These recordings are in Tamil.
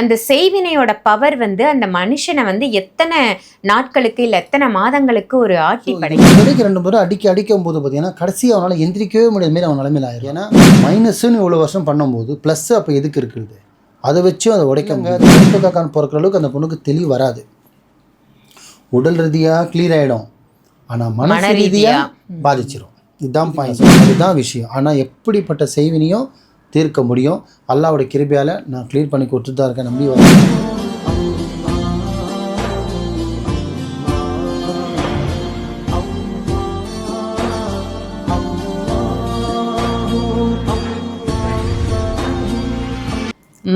அந்த செய்வினையோட பவர் வந்து அந்த மனுஷனை வந்து எத்தனை நாட்களுக்கு இல்லை எத்தனை மாதங்களுக்கு ஒரு ஆட்டி படைக்கும்? இடைக்கு ரெண்டு முறை அடிக்க அடிக்கும் போது பார்த்தீங்கன்னா கடைசி அவனால் எந்திரிக்கவே முடியாத மாரி அவன் நிலைமையில் ஆயிரும். ஏன்னா மைனஸ்ன்னு இவ்வளோ வருஷம் பண்ணும்போது ப்ளஸ் அப்போ எதுக்கு இருக்குது? அதை வச்சும் அதை உடைக்க காக்கான் பிறக்கிற அளவுக்கு அந்த பொண்ணுக்கு தெளிவு வராது. உடல் ரீதியாக கிளியர் ஆகிடும் ஆனால் மன ரீதியா. ரீதியாக பாதிச்சிடும் இதுதான் பாயிண்ட் இதுதான் விஷயம். ஆனால் எப்படிப்பட்ட செய்வினையும் தீர்க்க முடியும். அல்லாவோட கிருபையால் நான் கிளியர் பண்ணி கொடுத்துட்டு தான் இருக்கேன். நம்பி வரேன்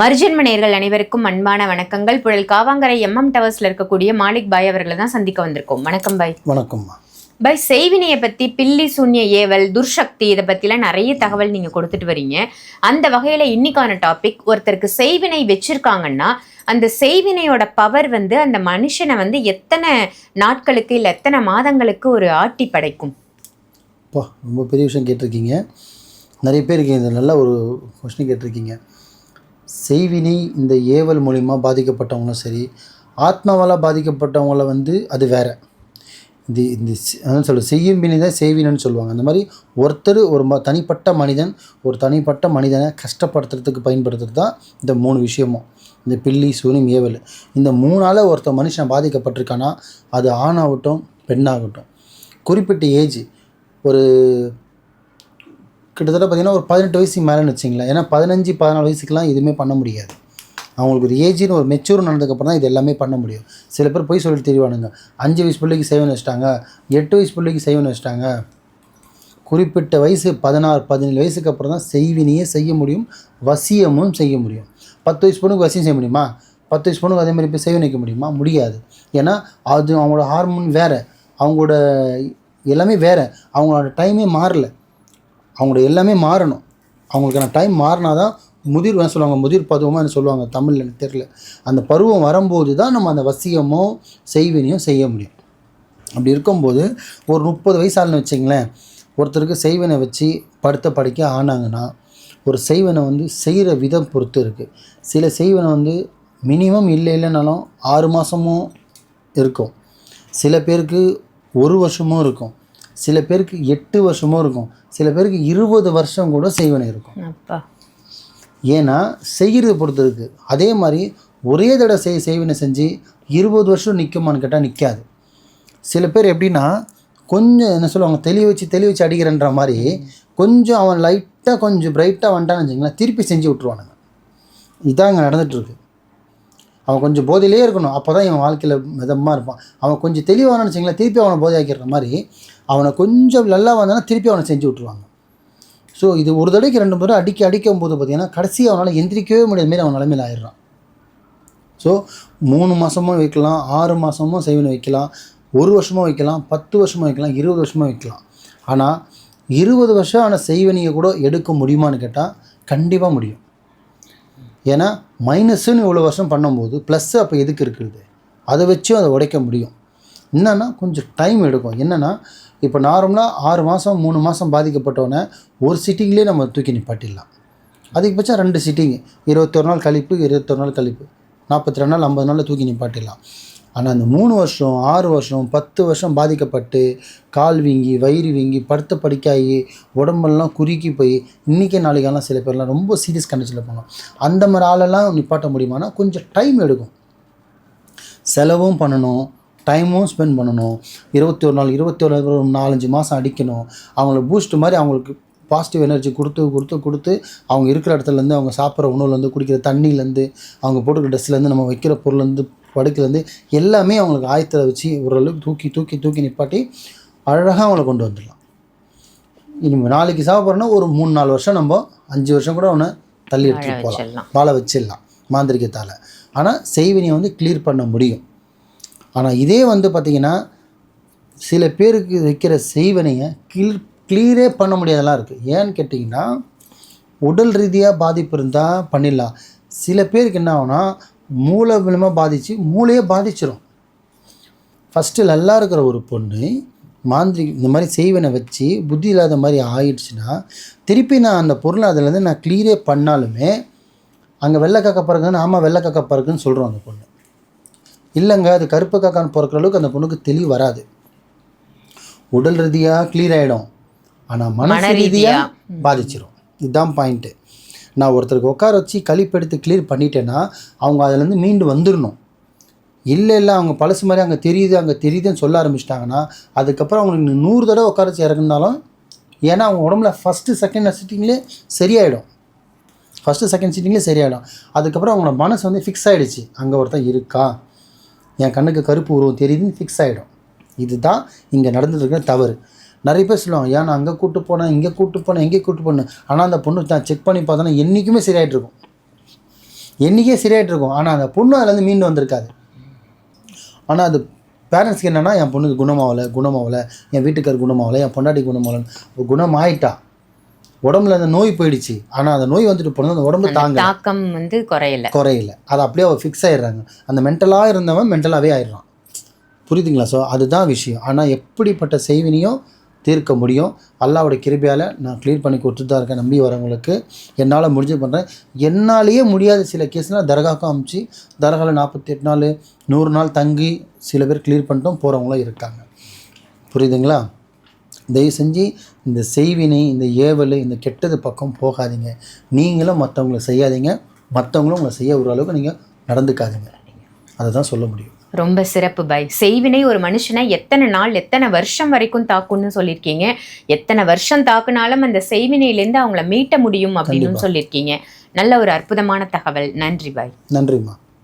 மர்ஜன்ம நேயர்கள் அனைவருக்கும் அன்பான வணக்கங்கள். புழல் காவாங்கரை எம்எம் டவர்ஸ்ல இருக்கக்கூடிய மாலிக் பாய் அவர்களை தான் சந்திக்க வந்திருக்கோம். வணக்கம் பாய். வணக்கம்மா பை செய்வினையை பற்றி பில்லி சூன்ய ஏவல் துர்சக்தி இதை பற்றிலாம் நிறைய தகவல் நீங்கள் கொடுத்துட்டு வரீங்க. அந்த வகையில் இன்னைக்கான டாபிக் ஒருத்தருக்கு செய்வினை வச்சுருக்காங்கன்னா அந்த செய்வினையோட பவர் வந்து அந்த மனுஷனை வந்து எத்தனை நாட்களுக்கு இல்லை எத்தனை மாதங்களுக்கு ஒரு ஆட்டி படைக்கும்? அப்பா ரொம்ப பெரிய விஷயம் கேட்டிருக்கீங்க. நிறைய பேருக்கு இது நல்ல ஒரு கொஸ்டின் கேட்டிருக்கீங்க. செய்வினை இந்த ஏவல் மூலிமா பாதிக்கப்பட்டவங்களும் சரி ஆத்மாவால் பாதிக்கப்பட்டவங்கள வந்து அது வேறு. தி இந்த அதான் சொல்ல செய்யும் வினை தான் செய்வினைன்னு சொல்லுவாங்க. அந்த மாதிரி ஒருத்தர் ஒரு ம தனிப்பட்ட மனிதன் ஒரு தனிப்பட்ட மனிதனை கஷ்டப்படுத்துறதுக்கு பயன்படுத்துறது தான் இந்த மூணு விஷயமும். இந்த பில்லி சூனி ஏவல் இந்த மூணால் ஒருத்தர் மனுஷன் பாதிக்கப்பட்டிருக்கானா அது ஆணாகட்டும் பெண்ணாகட்டும். குறிப்பிட்ட ஏஜ் ஒரு கிட்டத்தட்ட பார்த்தீங்கன்னா ஒரு பதினெட்டு வயசுக்கு மேலேன்னு வச்சிங்களேன். ஏன்னா பதினஞ்சு பதினாலு வயசுக்கெலாம் எதுவுமே பண்ண முடியாது. அவங்களுக்கு ஒரு ஏஜின்னு ஒரு மெச்சூர் நடந்ததுக்கப்புறம் தான் இது எல்லாமே பண்ண முடியும். சில பேர் போய் சொல்லிட்டு தெரிவானுங்க. அஞ்சு வயசு பிள்ளைக்கு செய்வன் வச்சிட்டாங்க. எட்டு வயசு பிள்ளைக்கு செய்வன் வச்சிட்டாங்க. குறிப்பிட்ட வயசு பதினாறு பதினேழு வயசுக்கு அப்புறம் தான் செய்வினையே செய்ய முடியும் வசியமும் செய்ய முடியும். பத்து வயசு பொண்ணுக்கு வசியம் செய்ய முடியுமா? பத்து வயசு பொண்ணுக்கு அதே மாதிரி போய் செய்வன் வைக்க முடியுமா? முடியாது. ஏன்னா அது அவங்களோட ஹார்மோன் வேறு. அவங்களோட எல்லாமே வேறு. அவங்களோட டைமே மாறல. அவங்களோட எல்லாமே மாறணும். அவங்களுக்கான டைம் மாறினா தான் முதிர் என்ன சொல்லுவாங்க? முதிர் பருவமாக என்ன சொல்லுவாங்க? தமிழில் எனக்கு தெரியல. அந்த பருவம் வரும்போது தான் நம்ம அந்த வசியமோ செய்வினையும் செய்ய முடியும். அப்படி இருக்கும்போது ஒரு முப்பது வயசு ஆளுன்னு வச்சிங்களேன் ஒருத்தருக்கு செய்வனை வச்சு படுத்த படிக்க ஆனாங்கன்னா ஒரு செய்வனை வந்து செய்கிற விதம் பொறுத்து இருக்குது சில செய்வனை வந்து மினிமம் இல்லை இல்லைனாலும் ஆறு மாதமும் இருக்கும். சில பேருக்கு ஒரு வருஷமும் இருக்கும். சில பேருக்கு எட்டு வருஷமும் இருக்கும். சில பேருக்கு இருபது வருஷம் கூட செய்வனை இருக்கும். அப்பா. ஏன்னா செய்கிறது பொறுத்து இருக்குது அதே மாதிரி ஒரே தடவை செய் செய்வினை செஞ்சு இருபது வருஷம் நிற்குமான்னு கேட்டால் நிற்காது சில பேர் எப்படின்னா கொஞ்சம் என்ன சொல்லுவாங்க தெளி வச்சு தெளி வச்சு அடிக்கிறன்ற மாதிரி கொஞ்சம் அவன் லைட்டாக கொஞ்சம் பிரைட்டாக வந்துட்டான்னு வச்சுங்களேன் திருப்பி செஞ்சு விட்ருவானுங்க இதான் இங்கே நடந்துகிட்ருக்கு அவன் கொஞ்சம் போதையிலே இருக்கணும். அப்போ தான் இவன் வாழ்க்கையில் மிதமாக இருப்பான். அவன் கொஞ்சம் தெளிவானு வச்சிங்களேன் திருப்பி அவனை போதையாக்கிற மாதிரி அவனை கொஞ்சம் நல்லா வந்தானா திருப்பி அவனை செஞ்சு விட்ருவாங்க ஸோ இது ஒரு தடவைக்கு ரெண்டு முறை அடிக்க அடிக்கும் போது பார்த்தீங்கன்னா கடைசி அவனால் எந்திரிக்கவே முடியாத மாரி அவன் நிலைமையில் ஆயிடுறான். ஸோ மூணு மாதமும் வைக்கலாம் ஆறு மாதமும் செய்வனை வைக்கலாம் ஒரு வருஷமும் வைக்கலாம் பத்து வருஷமும் வைக்கலாம் இருபது வருஷமும் வைக்கலாம். ஆனால் இருபது வருஷம் ஆனால் செய்வனியை கூட எடுக்க முடியுமான்னு கேட்டால் கண்டிப்பாக முடியும். ஏன்னா மைனஸுன்னு இவ்வளோ வருஷம் பண்ணும்போது ப்ளஸ்ஸு அப்போ எதுக்கு இருக்கிறது அதை வச்சும் அதை உடைக்க முடியும். என்னென்னா கொஞ்சம் டைம் எடுக்கும். என்னென்னா இப்போ நார்மலாக ஆறு மாதம் மூணு மாதம் பாதிக்கப்பட்டோன்னே ஒரு சிட்டிங்லேயே நம்ம தூக்கி நிப்பாட்டிடலாம். அதிகபட்சம் ரெண்டு சிட்டிங் இருபத்தொரு நாள் கழிப்பு இருபத்தொரு நாள் கழிப்பு. நாற்பத்தி ரெண்டு நாள் ஐம்பது நாளில் தூக்கி நிப்பாட்டிடலாம். ஆனால் அந்த மூணு வருஷம் ஆறு வருஷம் பத்து வருஷம் பாதிக்கப்பட்டு கால் வீங்கி வயிறு வீங்கி படுத்த படுக்காயி உடம்பெல்லாம் குறுக்கி போய் இன்றைக்கே நாளைக்கெல்லாம் சில பேர்லாம் ரொம்ப சீரியஸ் கண்டிஷனில் போகணும். அந்த மாதிரி ஆளெல்லாம் நிப்பாட்ட முடியுமானா கொஞ்சம் டைம் எடுக்கும். செலவும் பண்ணணும். டைமும் ஸ்பெண்ட் பண்ணணும். இருபத்தி ஒரு நாள் இருபத்தி ஒரு நாலஞ்சு மாதம் அடிக்கணும். அவங்கள பூஸ்ட் மாதிரி அவங்களுக்கு பாசிட்டிவ் எனர்ஜி கொடுத்து கொடுத்து கொடுத்து அவங்க இருக்கிற இடத்துலேருந்து அவங்க சாப்பிட்ற உணவுலேருந்து குடிக்கிற தண்ணியிலேருந்து அவங்க போட்டுக்கிற ட்ரெஸ்லேருந்து நம்ம வைக்கிற பொருள்லேருந்து படுக்கையிலேருந்து எல்லாமே அவங்களுக்கு ஆயத்தில் வச்சு ஓரளவுக்கு தூக்கி தூக்கி தூக்கி நிப்பாட்டி அழகாக அவங்கள கொண்டு வந்துடலாம். இனிமேல் நாளைக்கு சாப்பிட்றோன்னா ஒரு மூணு நாலு வருஷம் நம்ம அஞ்சு வருஷம் கூட அவனை தள்ளி எடுத்துகிட்டு போகலாம். வாழ வச்சிடலாம். மாந்திரிகத்தால். ஆனால் செய்வினியை வந்து கிளியர் பண்ண முடியும். ஆனால் இதே வந்து பார்த்திங்கன்னா சில பேருக்கு வைக்கிற செய்வனையை கிளியர் கிளியரே பண்ண முடியாதெல்லாம் இருக்குது ஏன்னு கேட்டிங்கன்னா உடல் ரீதியாக பாதிப்பு இருந்தால் பண்ணிடலாம். சில பேருக்கு என்ன ஆகுனா மூளை மூலமாக பாதித்து மூளையே பாதிச்சிடும் ஃபஸ்ட்டு நல்லா இருக்கிற ஒரு பொண்ணு மாந்திரி இந்த மாதிரி செய்வனை வச்சு புத்தி இல்லாத மாதிரி ஆயிடுச்சுன்னா திருப்பி நான் அந்த பொருளை அதிலேருந்து நான் கிளியரே பண்ணாலுமே அங்கே வெள்ளை காக்கா ஆமாம் வெள்ளை காக்கா சொல்கிறோம் அந்த பொண்ணு. இல்லைங்க அது கருப்பு காக்கான்னு பிறக்கிற அளவுக்கு அந்த பொண்ணுக்கு தெளிவு வராது. உடல் ரீதியாக கிளியர் ஆகிடும் ஆனால் மனசு மன ரீதியா. ரீதியாக பாதிச்சிரும். இதுதான் பாயிண்ட்டு நான் ஒருத்தருக்கு உட்கார வச்சு கழிப்பெடுத்து கிளியர் பண்ணிட்டேன்னா அவங்க அதுலேருந்து மீண்டு வந்துடணும் இல்லை இல்லை அவங்க பழசு மாதிரி அங்கே தெரியுது அங்கே தெரியுதுன்னு சொல்ல ஆரம்பிச்சிட்டாங்கன்னா அதுக்கப்புறம் அவங்களுக்கு நூறு தடவை உட்கார வச்சு இறங்குனாலும் ஏன்னா அவங்க உடம்புல ஃபஸ்ட்டு செகண்ட் சிட்டிங்லேயே சரியாயிடும். ஃபஸ்ட்டு செகண்ட் சிட்டிங்லேயே சரியாயிடும். அதுக்கப்புறம் அவங்களோட மனசு வந்து ஃபிக்ஸ் ஆகிடுச்சு அங்கே ஒருத்தன் இருக்கா? என் கண்ணுக்கு கருப்பு உருவம் தெரியுதுன்னு ஃபிக்ஸ் ஆகிடும் இதுதான் இங்கே நடந்துட்டு இருக்கிற தவறு. நிறைய பேர் சொல்லுவாங்க ஏன் நான் அங்கே கூப்பிட்டு போனேன்? இங்கே கூட்டு போனேன்? எங்கே கூப்பிட்டு போனேன்? ஆனால் அந்த பொண்ணு நான் செக் பண்ணி பார்த்தோன்னா என்றைக்குமே சரியாயிட்டு இருக்கும். என்றைக்கே சரியாயிட்டு இருக்கும். ஆனால் அந்த பொண்ணு அதுலேருந்து மீண்டு வந்திருக்காது. ஆனால் அது பேரண்ட்ஸ்க்கு என்னென்னா என் பொண்ணுக்கு குணமாகலை குணமாகலை என் வீட்டுக்கார் குணமாகலை என் பொண்டாட்டி குணமாகலைன்னு குணம் ஆயிட்டா உடம்புல அந்த நோய் போயிடுச்சு. ஆனால் அந்த நோய் வந்துட்டு போனது அந்த உடம்பு தாங்க. தாக்கம் வந்து குறையல. குறையல. அது அப்படியே அவள் ஃபிக்ஸ் ஆயிடுறாங்க. அந்த மென்டலாக இருந்தவன் மென்டலாகவே ஆயிடுறான். புரியுதுங்களா? ஸோ அதுதான் விஷயம். ஆனால் எப்படிப்பட்ட செய்வினையும் தீர்க்க முடியும்? அல்லாவோட கிருபையால் நான் க்ளியர் பண்ணி கொடுத்துட்டு தான் இருக்கேன். நம்பி வரவங்களுக்கு என்னால் முடிஞ்சு பண்ணுறேன் என்னாலேயே முடியாத சில கேஸ்லாம் தர்காக்கும் அமுச்சு தர்காவில் நாற்பத்தி எட்டு நாள் நூறு நாள் தங்கி சில பேர் க்ளியர் பண்ணிட்டும் போகிறவங்களும் இருக்காங்க. புரியுதுங்களா? தயவு செஞ்சு இந்த செய்வினை இந்த ஏவல் இந்த கெட்டது பக்கம் போகாதீங்க. நீங்களும் மற்றவங்களை செய்யாதீங்க. மற்றவங்களும் உங்களை செய்ய ஒரு அளவுக்கு நீங்கள் நடந்துக்காதீங்க. அதை தான் சொல்ல முடியும். ரொம்ப சிறப்பு பாய் செய்வினை ஒரு மனுஷனை எத்தனை நாள் எத்தனை வருஷம் வரைக்கும் தாக்கும்னு சொல்லியிருக்கீங்க. எத்தனை வருஷம் தாக்குனாலும் அந்த செய்வினையிலேருந்து அவங்கள மீட்ட முடியும் அப்படின்னு சொல்லியிருக்கீங்க. நல்ல ஒரு அற்புதமான தகவல். நன்றி பாய் நன்றிம்மா.